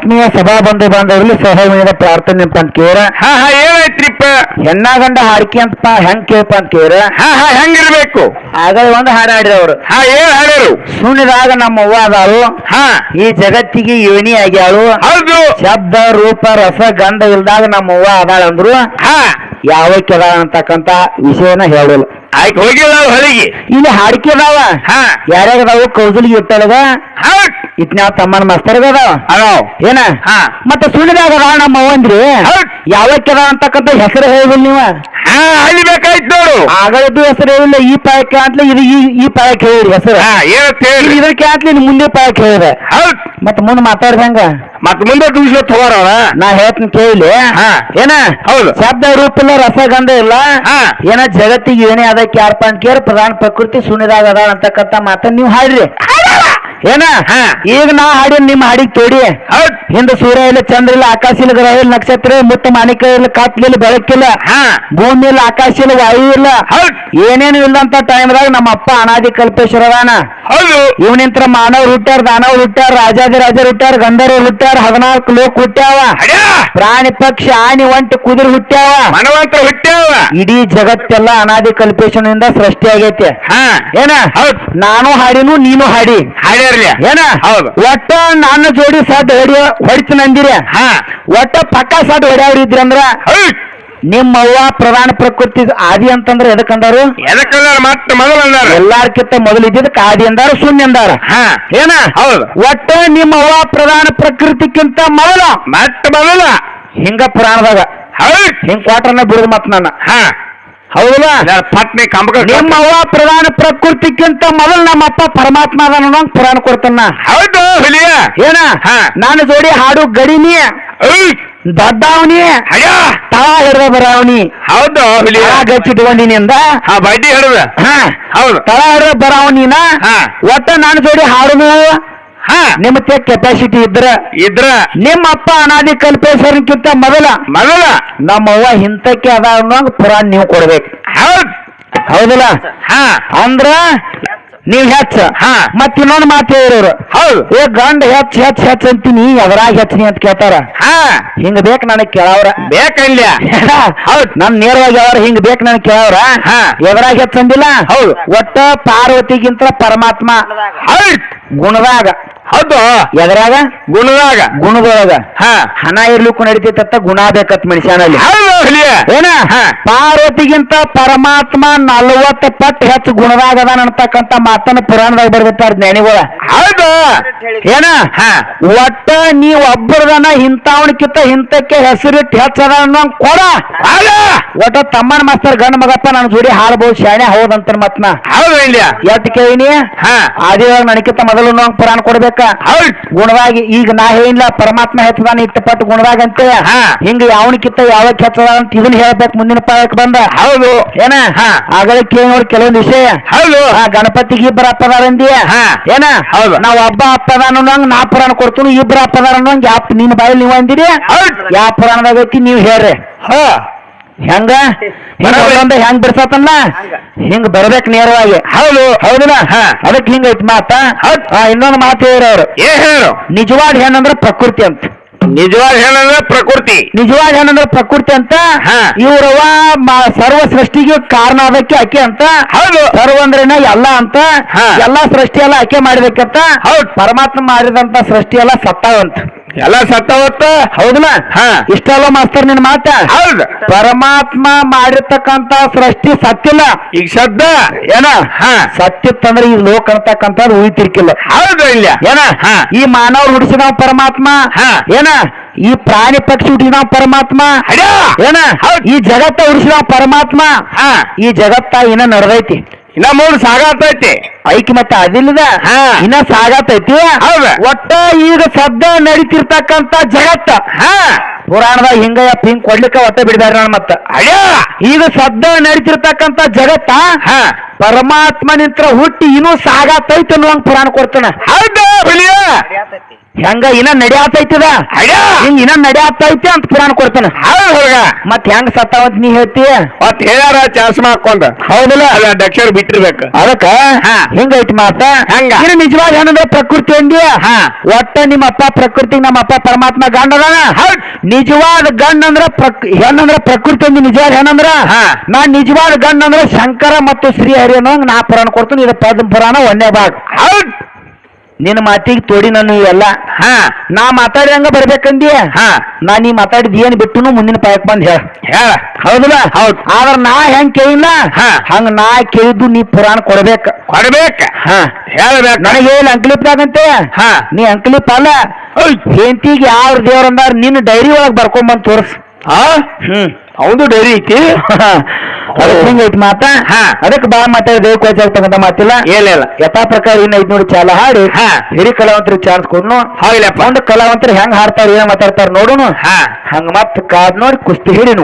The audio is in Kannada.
ಆತ್ಮೀಯ ಸಭಾ ಬಂಧು ಬಾಂಧವರಲ್ಲಿ ಸಹೋದರ ಪ್ರಾರ್ಥನೆ ಅಂತ ಕೇರ ಹಾ ಹಾ ಏನಾಯ್ತ್ರಿಪ್ಪ? ಹೆಣ್ಣ ಗಂಡ ಹಾಡಿಕೆ ಅಂತ ಹೆಂಗ್ ಕೇಳಪ್ಪ ಅಂತ ಕೇಳ ಹಾ ಹಾ ಹೆಂಗಿರ್ಬೇಕು? ಆಗ ಒಂದು ಹಾಡು ಹಾಡಿದವರು ಹಾ ಏನ್ ನಮ್ಮ ಅವ್ವ ಅದಾಳು. ಹಾ. ಈ ಜಗತ್ತಿಗೆ ಯೋನಿ ಆಗ್ಯಾಳು. ಹೌದು. ಶಬ್ದ ರೂಪ ರಸ ಗಂಧ ಇಲ್ದಾಗ ನಮ್ಮ ಅವ್ವ ಅದಾಳ ಅಂದ್ರು ಹಾ. ಯಾವ ಕೆಲ ಅಂತಕ್ಕಂತ ವಿಷಯನ ಹೇಳಲ್ಲ. ಆಯ್ತು ಹೋಗಿಲ್ಲ ನಾವು ಹೊಳಿಗೆ ಇಲ್ಲಿ ಹಾಡಿಕೆ ಅದಾವ. ಹಾ. ಯಾರ್ಯಾಗದಾವು ಕೌಸಲಿಗೆ ಇಟ್ಟಳಗ ಹೌದ್. ಇಟ್ನ್ಯಾವ ತಮ್ಮನ ಮಸ್ತರ್ಗ ಅದಾವ? ಅದಾವ ಏನ? ಹಾ. ಮತ್ತೆ ಸುಳಿದಾಗ ಅದಾವ ನಮ್ಮ ಅವಂದ್ರಿ ಹೌದ್. ಯಾವಕ್ಕೆ ಅದಾವ ಅಂತಕ್ಕಂತ ಹೆಸರು ಹೇಳಿಲ್ಲ ನೀವ? ಹಾ ಅಲ್ಲಿ ಬೇಕಾಯ್ತು ನೋಡು. ಆಗಳದ್ದು ಹೆಸರು ಹೇಳಿಲ್ಲ. ಈ ಪಾಯಕ್ಕೆ ಅಂತಲೇ ಇದು ಈ ಈ ಪಾಯಕ್ಕೆ ಹೇಳಿರಿ ಹೆಸರು. ಹಾ ಏನಂತ ಹೇಳಿ. ಇದಕ್ಕೆ ಅಂತಲೇ ಮುಂದೆ ಪಾಯಕ್ಕೆ ಹೇಳಿದೆ. ಹೌದ್. ಮತ್ತೆ ಮುಂದೆ ಮಾತಾಡ್ದಂಗ? ಮತ್ ಮುಂದೆ ಟ್ಯೂಷನ್ ತಗೋರವ ನಾ ಹೇಳ್ತೀನಿ ಕೇಳಿ ಹಾ. ಏನ ಹೌದು. ಶಬ್ದ ರೂಪ ಇಲ್ಲ ರಸಗಂಧ ಇಲ್ಲ ಹಾ. ಏನ ಜಗತ್ತಿಗೆ ಏನೇ ಅದಕ್ಕೆ ಯಾರಪ್ಪ ಅಂತ ಕೇಳಿ ಪ್ರಧಾನ ಪ್ರಕೃತಿ ಸುನಿದಾಗ ಅದ ಅಂತಕ್ಕಂತ ಮಾತನ್ನ ನೀವು ಹಾಡ್ರಿ ಏನ? ಹಾ. ಈಗ ನಾ ಹಾಡಿ ನಿಮ್ಮ ಹಾಡಿಗೆ ತೋಡಿ. ಹಿಂದ. ಹಿಂದೆ ಸೂರ್ಯ ಇಲ್ಲ ಚಂದ್ರ ಇಲ್ಲ ಆಕಾಶ ಇಲ್ಲ ಗ್ರಹ ಇಲ್ಲ ನಕ್ಷತ್ರ ಇಲ್ಲ, ಮುತ್ತ ಮಾಣಿಕ ಇಲ್ಲ ಕಾತ್ಲಿಲ್ಲ ಬೆಳಕಿಲ್ಲ ಹಾ. ಭೂಮಿ ಇಲ್ಲ ಆಕಾಶ ಇಲ್ಲ ವಾಯು ಇಲ್ಲ. ಹೌದ್. ಏನೇನು ಇಲ್ಲಂತ ಟೈಮ್ದಾಗ ನಮ್ಮ ಅಪ್ಪ ಅನಾದಿ ಕಲ್ಪೇಶ್ವರ ಅದಾನ ಹೌದು. ಇವನಿಂತ್ರ ಮಾನವ್ರು ಹುಟ್ಟ್ಯಾರ ದಾನವ್ ಹುಟ್ಟ್ಯಾರ ರಾಜಾದಿ ರಾಜರು ಹುಟ್ಟ್ಯಾರ ಗಂಧರ್ವರು ಹುಟ್ಟ್ಯಾರ ಹದಿನಾಲ್ಕು ಲೋಕ ಹುಟ್ಟ್ಯಾವ. ಅಡ್ಯಾ. ಪ್ರಾಣಿ ಪಕ್ಷಿ ಆನಿ ಒಂಟಿ ಕುದುರೆ ಹುಟ್ಟ್ಯಾವ. ಮನವಂತ ಹುಟ್ಟ್ಯಾವ. ಇಡೀ ಜಗತ್ತೆಲ್ಲ ಅನಾದಿ ಕಲ್ಪೇಶನಿಂದ ಸೃಷ್ಟಿ ಆಗೈತೆ ಹಾ. ಏನ? ಹೌದ್. ನಾನು ಹಾಡಿನು ನೀನು ಹಾಡಿ. ಏನ? ಹೌದು. ಒಟ್ಟ ನನ್ನ ಜೋಡಿ ಸಾಟ್ ಹೊಡಿಯ ಹೊಡಿತೀನಂದಿರಿ ಹಾ. ಒಟ್ಟ ಪಕ್ಕ ಸಾಟ್ ಹೊಡ್ಯಾವ್ರು ಅಂದ್ರೆ ನಿಮ್ಮ ಅವ್ವ ಪ್ರಧಾನ ಪ್ರಕೃತಿ ಆದಿ ಅಂತಂದ್ರೆ ಎದಕ್ಕಂದಾರು ಎದಕ್ಕಂದಾರ ಮತ್ತೆ ಮೊದಲು ಅಂದಾರ? ಎಲ್ಲಾರ್ಕಿಂತ ಮೊದಲು ಇದ್ದಿದ್ದಕ್ಕೆ ಆದಿ ಅಂದಾರ ಶೂನ್ಯ ಅಂದಾರ. ಹಾ. ಏನ? ಹೌದು. ಒಟ್ಟ ನಿಮ್ಮ ಅವ್ವ ಪ್ರಧಾನ ಪ್ರಕೃತಿಕ್ಕಿಂತ ಮೊದಲ. ಮತ್ತೆ ಮೊದಲ. ಹಿಂಗ ಪುರಾಣದಾಗ. ಹೌದ್. ಹಿಂಗ್ ಕ್ವಾಟರ್ನ ಬಿಡುದು ಮತ್ ನನ್ನ. ಹಾ. ಹೌದಲ್ಲ? ಪಟ್ನೆ ಕಂಬಕ ನಿಮ್ಮ ಅವ್ವ ಪ್ರಧಾನ ಪ್ರಕೃತಿಕ್ಕಿಂತ ಮೊದಲು ನಮ್ಮಪ್ಪ ಪರಮಾತ್ಮ ಅದಾನ ಅನ್ನೋಂಗ್ ಪುರಾಣ ಕೊಡ್ತಾನ. ಹೌದು ಹುಲಿಯ. ಏನ. ನಾನು ಜೋಡಿ ಹಾಡು ಗಡಿನಿ ದೊಡ್ಡವನಿ ಅಯ್ಯ. ತಳ ಹಿಡ್ದ ಬರಾವಣಿ ಹೌದು ಹುಲಿಯ. ತಳ ಗಚ್ಚಿಟ್ಕೊಂಡಿನಿ ಅಂದ? ಹಾ ಬಡ್ಡಿ ಹಿಡಿದ. ಹಾ. ಹೌದು. ತಳ ಹಿಡ್ದ ಬರಾವಣಿನ ಹಾ. ಒಟ್ಟ ನಾನು ಜೋಡಿ ಹಾಡುದು ನಿಮ್ಮ ಕೆಪಾಸಿಟಿ ಇದ್ರ? ಇದ್ರ. ನಿಮ್ಮ ಅಪ್ಪ ಅನಾದಿ ಕಲ್ಪೇಶ್ವರಕ್ಕಿಂತ ಮೊದಲ. ಮೊದಲ. ನಮ್ಮವ್ವ ಹಿಂತಕ್ಕೆ ಅದ ಅನ್ನೋಂಗ್ ಪುರಾಣ ನೀವು ಕೊಡ್ಬೇಕು. ಹೌದ್. ಹೌದಲ್ಲ? ಹಾ. ಅಂದ್ರ ನೀವ್ ಹೆಚ್ಚ. ಹಾ. ಮತ್ ಇನ್ನೊಂದು ಮಾತು ಹೇಳಿರೋರು ಹೌದು. ಏ ಗಂಡ ಹೆಚ್ಚ ಹೆಚ್ಚ ಹೆಚ್ಚ ಅಂತೀನಿ ಅದ್ರಾಗ ಹೆಚ್ಚನಿ ಅಂತ ಕೇಳ್ತಾರ. ಹಾ. ಹಿಂಗ ಬೇಕ್ ನನಗ್ ಕೇಳವ್ರ. ಬೇಕಲ್ಲ ಹೌದು. ನನ್ ನೇರವಾಗಿ ಅವ್ರ ಹಿಂಗ ಬೇಕ್ ನನಗ್ ಕೇಳವ್ರ. ಹಾ. ಎದ್ರಾಗ ಹೆಚ್ಚಂದಿಲ್ಲ ಹೌದು. ಒಟ್ಟ ಪಾರ್ವತಿಗಿಂತ ಪರಮಾತ್ಮ. ಹೌದ್. ಗುಣದಾಗ. ಹೌದು. ಎದರಾಗ? ಗುಣದಾಗ. ಗುಣದೊಳಗ. ಹಾ. ಹಣ ಇರ್ಲಿಕ್ಕೂ ನಡಿತೈತತ್ತ ಗುಣ ಬೇಕತ್ ಮನುಷ್ಯನಲ್ಲಿ. ಹೌದು ಏನ? ಹಾ. ಪಾರ್ವತಿಗಿಂತ ಪರಮಾತ್ಮ ನಲವತ್ತು ಪಟ್ಟು ಹೆಚ್ಚು ಗುಣದಾಗದಾನ ಅಂತಕ್ಕಂತ ಮಾತನ್ನ ಪುರಾಣದಾಗ ಬರ್ದಿರ್ತಾರ ಜ್ಞಾನಿಗಳ. ಹೌದು. ಏನ? ಹಾ. ಒಟ್ಟ ನೀವ್ ಒಬ್ಬರದನ ಇಂಥವನಕ್ಕಿಂತ ಇಂಥಕ್ಕೆ ಹೆಸರಿಟ್ಟು ಹೆಚ್ಚದ ಅನ್ನೋ ಕೊಡ ಒಟ್ಟ ತಮ್ಮನ ಮಾಸ್ತರ್ ಗಂಡ ಮಗಪ್ಪ ನನ್ನ ಜೋಡಿ ಹಾಡ್ಬೋದು ಶಾಣೆ ಹೌದಂತ ಮತ್ನ. ಹೌದು ಇಲ್ಯ ಎತ್ ಕೇಳಿನಿ? ಹಾ. ಆದಿವಾಗ ನನಕಿಂತ ಮೊದಲು ನಂಗೆ ಪುರಾಣ ಕೊಡ್ಬೇಕ? ಹೌದ್. ಗುಣವಾಗಿ ಈಗ ನಾ ಹೇಳಿಲ್ಲ ಪರಮಾತ್ಮ ಹೆಚ್ಚದಾನ ಇಟ್ಟಪಟ್ಟು ಪಟ್ಟು ಅಂತ ಹಾ. ಹಿಂಗ ಯಾವನಕ್ಕಿಂತ ಯಾವ ಹೆಚ್ಚದ ಅಂತ ಇದನ್ನ ಹೇಳ್ಬೇಕು ಮುಂದಿನ ಪಾಯಕ್ ಬಂದ. ಹೌದು. ಏನ? ಹಾ. ಆಗಲೇ ಕೇಳಿ ನೋಡಿ ಕೆಲವೊಂದು ವಿಷಯ. ಹೌದು. ಆ ಗಣಪತಿಗೆ ಇಬ್ಬರ ಅಪ್ಪದಾರಂದಿಯ ಹಾ. ಏನ? ಹೌದು. ನಾವ್ ಹಬ್ಬ ಅಪ್ಪದಾನ ಅನ್ನೋಂಗ್ ನಾ ಪುರಾಣ ಕೊಡ್ತೀನಿ ಇಬ್ಬರ ಅಪ್ಪದಾರ ಅನ್ನೋಂಗ್ ಯಾವ ನಿನ್ನ ಬಾಯಲ್ಲಿ ನೀವು ಅಂದಿರಿ? ಹೌದ್. ಯಾವ ಪುರಾಣದಾಗ ಐತಿ ನೀವು ಹೇಳ್ರಿ. ಹಾ. ಹೆಂಗ? ಹಿಂಗ. ಒಂದೊಂದು ಹೆಂಗ್ ಬಿಡ್ಸತ್ತಲ್ಲ ಹಿಂಗ್. ಬರ್ಬೇಕು ನೇರವಾಗಿ. ಹೌದು. ಹೌದಿಲ್ಲ ಅದಕ್ ಅದಕ್ಕೆ ಐತಿ ಮಾತ? ಇನ್ನೊಂದ್ ಮಾತು ಹೇಳೋರು. ಅವ್ರು ಏ ಹೇಳು. ನಿಜವಾದ ಹೆಣ್ಣಂದ್ರ ಪ್ರಕೃತಿ ಅಂತ. ನಿಜವಾದ ಹೇಳಂದ್ರೆ ಪ್ರಕೃತಿ. ನಿಜವಾದ ಹೆಣ್ಣಂದ್ರ ಪ್ರಕೃತಿ ಅಂತ? ಇವರವ ಸರ್ವ ಸೃಷ್ಟಿಗೆ ಕಾರಣ ಅದಕ್ಕೆ ಆಕೆ ಅಂತ? ಹೌದು. ಸರ್ವ ಅಂದ್ರೇನ ಎಲ್ಲ ಅಂತ. ಎಲ್ಲಾ ಸೃಷ್ಟಿ ಎಲ್ಲ ಆಕೆ ಮಾಡ್ಬೇಕಂತ ಹೌದ್. ಪರಮಾತ್ಮ ಮಾಡಿದಂತ ಸೃಷ್ಟಿ ಎಲ್ಲ ಸತ್ತಾವಂತ. ಎಲ್ಲ ಸತ್ತವತ್ತ? ಹೌದಲ್ಲ ಹಾ. ಇಷ್ಟೆಲ್ಲ ಮಾಸ್ತರ್ ನಿನ್ ಮಾತ? ಹೌದು. ಪರಮಾತ್ಮ ಮಾಡಿರ್ತಕ್ಕಂತ ಸೃಷ್ಟಿ ಸತ್ತಿಲ್ಲ. ಈಗ ಶಬ್ದ ಏನ? ಹಾ. ಸತ್ತಿತ್ತಂದ್ರೆ ಈ ಲೋಕ ಅಂತಕ್ಕಂಥದ್ದು ಉಳಿತಿರ್ಕಿಲ್ಲ. ಹೌದು ಇಲ್ಲ. ಏನ? ಹಾ. ಈ ಮಾನವ ಹುಡಿಸಿದ ಪರಮಾತ್ಮ? ಹಾ. ಏನ? ಈ ಪ್ರಾಣಿ ಪಕ್ಷಿ ಹುಟ್ಟಿಸಿದ ಪರಮಾತ್ಮ? ಏನ? ಹೌದ್. ಈ ಜಗತ್ತ ಉಳಿಸಿದ ಪರಮಾತ್ಮ? ಹಾ. ಈ ಜಗತ್ತ ಏನ ನಡೆದೈತಿ. ಇನ್ನ ಮೂರು ಸಾಗಾತೈತಿ ಐಕಿ ಮತ್ತೆ ಅದಿಲ್ಲದ? ಹಾ. ಇನ್ನ ಸಾಗಾತೈತಿ ಹೌದ. ಒಟ್ಟ ಈಗ ಸದ್ದ ನಡೀತಿರ್ತಕ್ಕಂತ ಜಗತ್ತ. ಹಾ. ಪುರಾಣದಾಗ ಹಿಂಗಯ್ಯಪ್ಪ ಹಿಂಗ್ ಕೊಡ್ಲಿಕ್ಕ ಒಟ್ಟ ಮತ್ತ. ಅಡ್ಯ ಈಗ ಸದ್ದ ನಡೀತಿರ್ತಕ್ಕಂತ ಜಗತ್ತ ಹಾ. ಪರಮಾತ್ಮ ನಿಂತ್ರ ಹುಟ್ಟಿ ಇನ್ನೂ ಸಾಗಾತೈತೆ ಅನ್ನುವಂಗ್ ಪುರಾಣ ಕೊಡ್ತಾನ. ಹೌದು ಹುಲಿಯ ಹೆಂಗ ಇನ್ನ ನಡಿಯಾತೈತಿದ? ಹಿಂಗ್ ಇನ್ನ ನಡಿಯಾತೈತಿ ಅಂತ ಪುರಾಣ ಕೊಡ್ತಾನ. ಹೌದು ಹುಡುಗ. ಮತ್ ಹೆಂಗ್ ಸತ್ತಾವಂತ ನೀ ಹೇಳ್ತಿ? ಮತ್ ಹೇಳ್ಯಾರ ಚಾಸ್ಮಾ ಹಾಕೊಂಡ ಹೌದಲ್ಲ. ಅದ ಅಧ್ಯಕ್ಷರು ಬಿಟ್ಟಿರ್ಬೇಕು. ಅದಕ್ಕ? ಹಾ. ಹಿಂಗೈತಿ ಮಾತ? ಹೆಂಗ? ಇನ್ನು ನಿಜವಾದ ಏನಂದ್ರೆ ಪ್ರಕೃತಿ ಅಂದಿ ಹಾ. ಒಟ್ಟ ನಿಮ್ಮ ಅಪ್ಪ ಪ್ರಕೃತಿ ನಮ್ಮ ಅಪ್ಪ ಪರಮಾತ್ಮ ಗಂಡ ಅದಾನ. ನಿಜವಾದ ಗಂಡ ಅಂದ್ರ ಹೆಣ್ಣಂದ್ರ ಪ್ರಕೃತಿ ಅಂದಿ ನಿಜವಾದ ಹೆಣ್ಣಂದ್ರ? ಹಾ. ನಾ ನಿಜವಾದ ಗಂಡ ಅಂದ್ರ ಶಂಕರ ಮತ್ತು ಶ್ರೀಹರಿ ಅನ್ನೋ ನಾ ಪುರಾಣ ಕೊಡ್ತೀನಿ. ಇದು ಪದ್ಮ ಪುರಾಣ ಒಂದೇ ಭಾಗ. ಹೌದ್. ನಿನ್ನ ಮಾತಿಗೆ ತೋಡಿ ನಾನು ಎಲ್ಲ. ಹಾ. ನಾ ಮಾತಾಡಿದಂಗ ಬರ್ಬೇಕಂದಿ ಹಾ. ನಾ ನೀ ಮಾತಾಡಿದ ಏನ್ ಬಿಟ್ಟು ಮುಂದಿನ ಪಾಯಕ್ ಬಂದ್ ಹೇಳ. ಹೇಳ. ಹೌದಲ್ಲ? ಹೌದ್. ಆದ್ರ ನಾ ಹೆಂಗ್ ಕೇಳಿಲ್ಲ? ಹಾ. ಹಂಗ ನಾ ಕೇಳಿದ್ದು ನೀ ಪುರಾಣ ಕೊಡ್ಬೇಕ. ಕೊಡ್ಬೇಕ. ಹಾ. ಹೇಳ್ಬೇಕು. ನನಗೆ ಹೇಳಿ ಆಗಂತೆ ಹಾ. ನೀ ಅಂಕಲಿಪ್ ಅಲ್ಲ ಹೆಂತಿಗೆ ಯಾವ ದೇವ್ರ ಅಂದಾರ? ನಿನ್ನ ಡೈರಿ ಒಳಗ್ ಬರ್ಕೊಂಬಂದ್ ತೋರ್ಸ್. ಹಾ ಹ್ಮ್. ಅವಂದು ಡೈರಿ ಐತಿ. ಅದಕ್ಕೆ ಹಿಂಗೈತಿ ಮಾತ? ಹಾ. ಅದಕ್ಕೆ ಬಾ ಮಾತಾಡಿ ದೇವ್ ಕೋಚ್ ಆಗ್ತಕ್ಕಂತ ಮಾತಿಲ್ಲ. ಏನಿಲ್ಲ ಯಥಾ ಪ್ರಕಾರ ಇನ್ನ ನೋಡಿ ಚಾಲ ಹಾಡಿ. ಹಾ. ಹಿರಿ ಕಲಾವಂತರಿಗೆ ಚಾನ್ಸ್ ಕೊಡ್ನು. ಹಾಗಿಲ್ಲಪ್ಪ. ಒಂದು ಕಲಾವಂತರು ಹೆಂಗ್ ಹಾಡ್ತಾರ ಏನ್ ಮಾತಾಡ್ತಾರ ನೋಡುನು. ಹಾ. ಹಂಗ ಮತ್ ಕಾದ್ ನೋಡಿ ಕುಸ್ತಿ ಹಿಡಿನು.